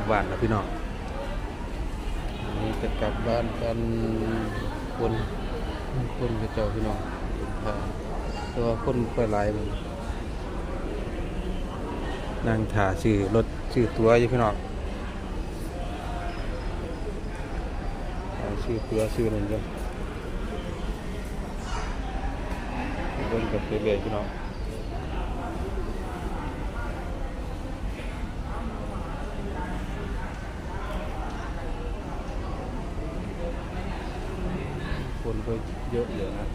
บบ้านแล้วพี่น้องวันนี้จะกลับบ้านกันคนคนกระเจ้าพี่น้องแต่ว่าคนค่อยหลายมันนั่งถ่าชื่อรถชื่อตัวอยู่พี่น้องชื่อตัวชื่อนั่นจ้ะเบิ่งกับเรื่อยๆพี่น้อง คน ก็เยอะอยู่นะ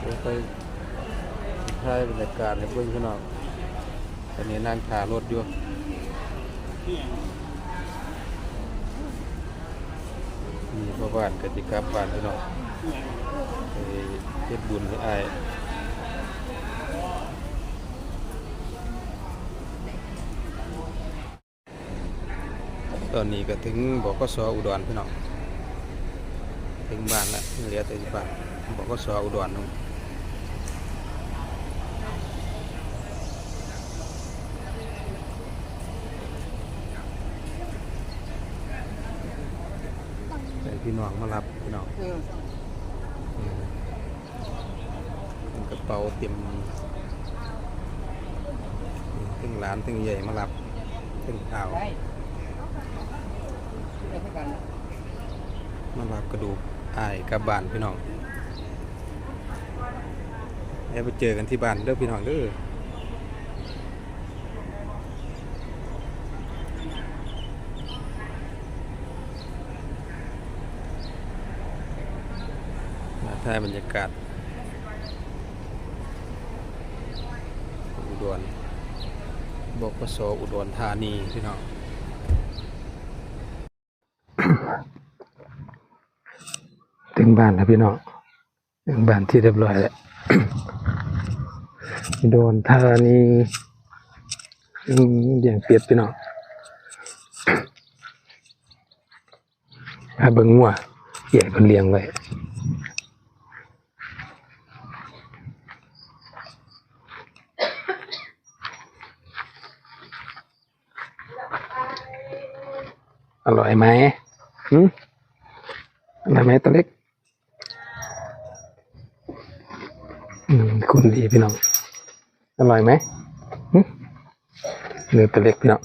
เดี๋ยวไปถ่ายบรรยากาศในเบื้องข้างนอกตอนนี้นั่งขารถอยู่มีพ่อบ้านกติกลับบ้านพี่น้องเฮ็ดบุญให้อ้าย ตอนนี้ก็ถึงบกสอุดรพี่น้องถึงบ้านแล้วเหลือแต่สิบ้านบกสอุดรนู่นแต่พี่น้องมารับพี่น้องเอออืมเป็นกระเป๋าเต็มตึงหลานตึงใหญ่มารับตึงเท้า ได้ได้เท่ากัน มารับกระดูกอายกับบ้านพี่น้องแล้วไปเจอกันที่บ้านเด้อพี่น้องเด้อมาถ่ายบรรยากาศอุดรบกสอุดรธานีพี่น้อง ถึงบ้านแล้วพี่น้องถึงบ้านที่เรียบร้อยแล้วโดนธานีอืมเลี้ยงเป็ดพี่น้องพาเบิ่งงัวใหญ่เพิ่นเลี้ยงไว้อร่อยไหมหืมอร่อยไหมตัวเล็ก อืมคุณดีพี่น้อง อร่อยไหมหึเนื้อตัวเล็กพี่น้อง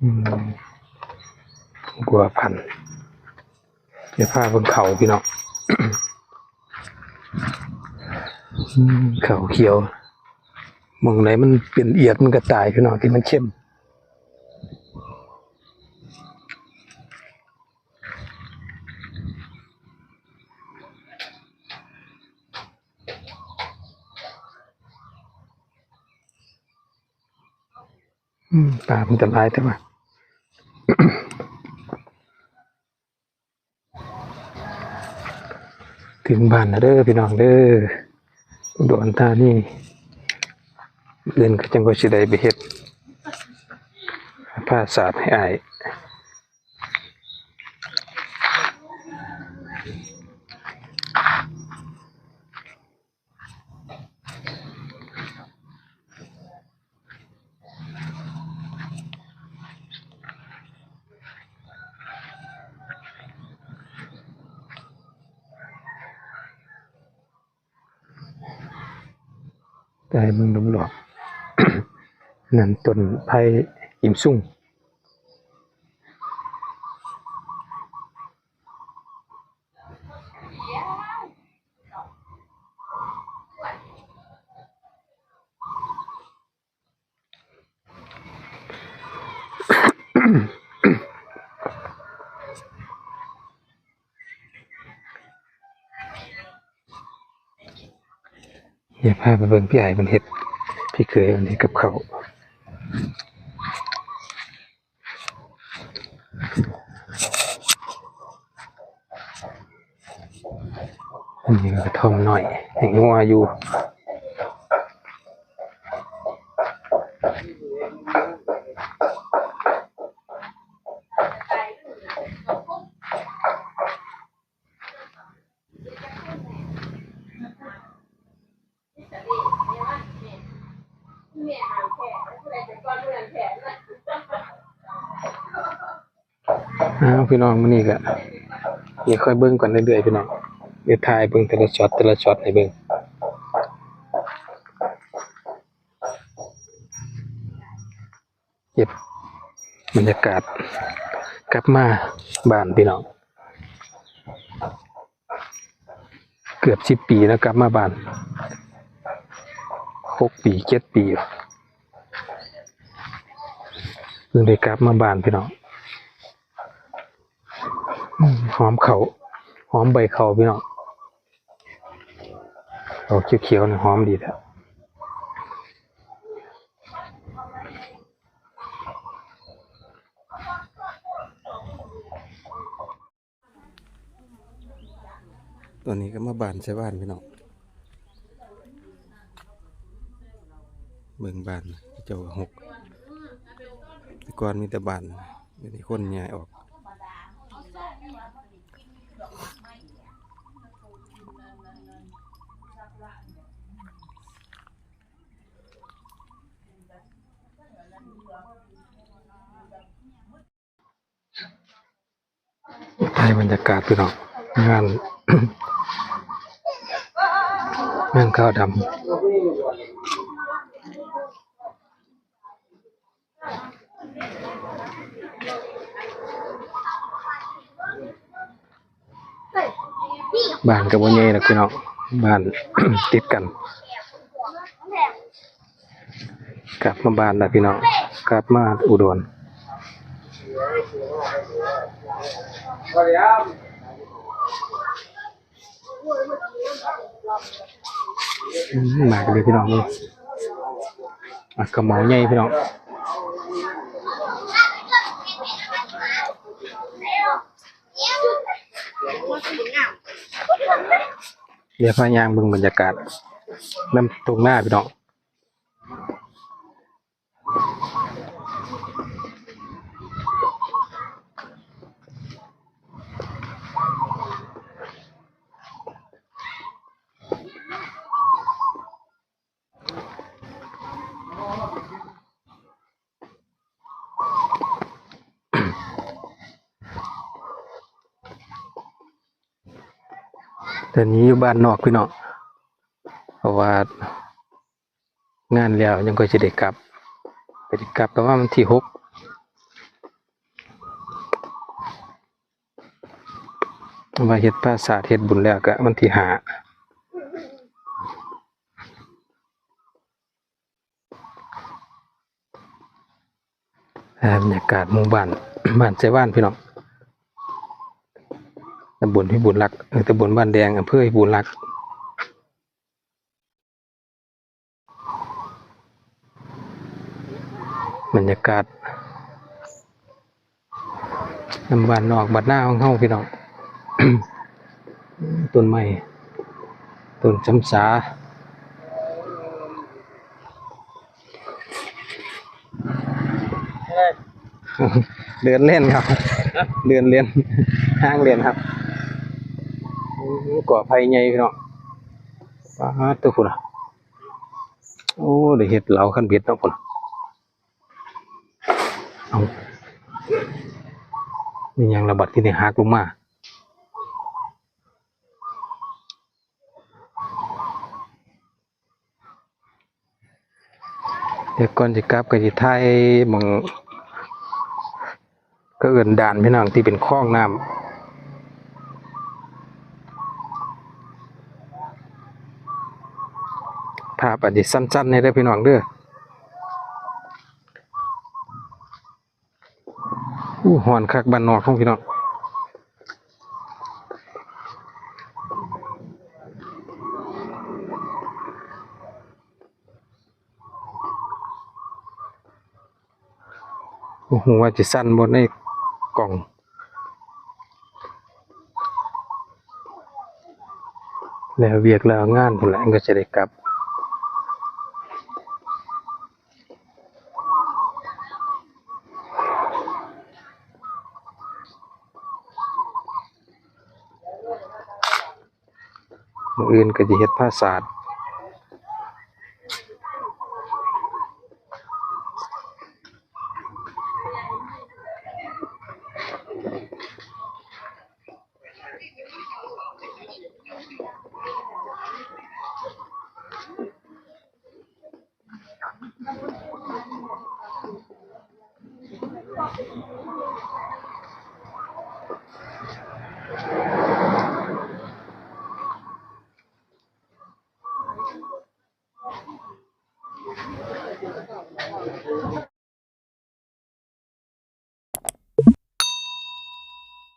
อืมกลัวพันเดี๋ยวพาบนเขาพี่น้องเขาเขียวมองไหนมันเป็นเอียดมันก็ตายพี่น้องที่มันเข้ม ปลามันจะลายแต่ว่าถึงบ้านนะเด้อพี่น้องเด้ออุดรธานี่เดินก็จังก็สิได้ไปเฮ็ดผ้าสาดให้อาย ได้มึงดมหลอกนั่นต้นไผ่อิมซุ่งอ ย่าพาไปเบิ่งพี่ไอ้มันเห็ด พี่เคยมันเฮ็ดกับเขาอันนี้ก็ทอมหน่อยให้งัวอยู่ อ อ้าวพี่น้องมื้อนี้ก็นี่ค่อยเบิ่งก่อนเรื่อยๆพี่น้องเดี๋ยวถ่ายเบิ่งแต่ละช็อตแต่ละช็อตให้เบิ่งเก็บบรรยากาศกลับมาบ้านพี่น้อง เกือบสิบปีแล้วกลับมาบ้านหกปีเจ็ดปีเพิ่งได้กลับมาบ้านพี่น้อง อมหอมเขาหอมใบเขาพี่น้องเขาเขียวๆเนี่ยหอมดีแท้ตอนนี้ก็มาบานใช่บ้านพี่น้องเบิ่งบานเจ้าหกต่ก่อนมีแต่บานมีแต่คนย้ายออก ถ่ายบรรยากาศพี่น้องงาน งานข้าวดำ บ้านกับวันใหญ่นะพี่น้องบ้านติดกันกลับมาบ้านนะพี่น้องกลับมาอุดรอืมมากัน เลยพี่น้องนี่อะกระเหมาใหญ่พี่น้องเดี๋ยวพายางเบึงบรรยากาศน้ำตรงหน้าพี่น้อง แต่นี้อยู่บ้านนอกพี่น้องเพราะว่างานแล้วยังก็จะได้กลับไปได้กลับประมาณวันที่หกว่าเฮ็ดภาษาสตร์เฮ็ดบุญแล้วก็วันที่หาอ่าบรรยากาศหมู่บ้านบ้านใจบ้านพี่น้องำบลพิบูลรักษ์เออตำบลบ้านแดงอำเภอพิบูลรักษ์บรรยากาศน้ำบ้านนอกบ้านหน้าของเฮาพี่น้องต้นไม้ต้นช้ำสาเดินเล่นครับ เดินเล่นห้างเล่นครับ ก่อไผ่ใหญ่พี่น้องป้าดตัวพุ่นอะโอ้ได้เห็ดเหลาขั้นเบ็ดเนาะพุ่นเอานี่ยังระบาดที่นี่หักลงมาเดี๋ยวก่อนจะกลับก็จะถ่ายหมองก็เอื่นด่านพี่น้องที่เป็นคลองน้ำภาพ อันนี้สั้นๆในเด้อพี่น้องเด้ออู้หอนคักบ้านนอกของพี่น้องโอ้โหว่าจะสั้นบนในกล่องแล้วเวียกแล้วงานผลแหละก็จะได้กลับ มืออื่นก็จะเฮ็ดผ้าสาด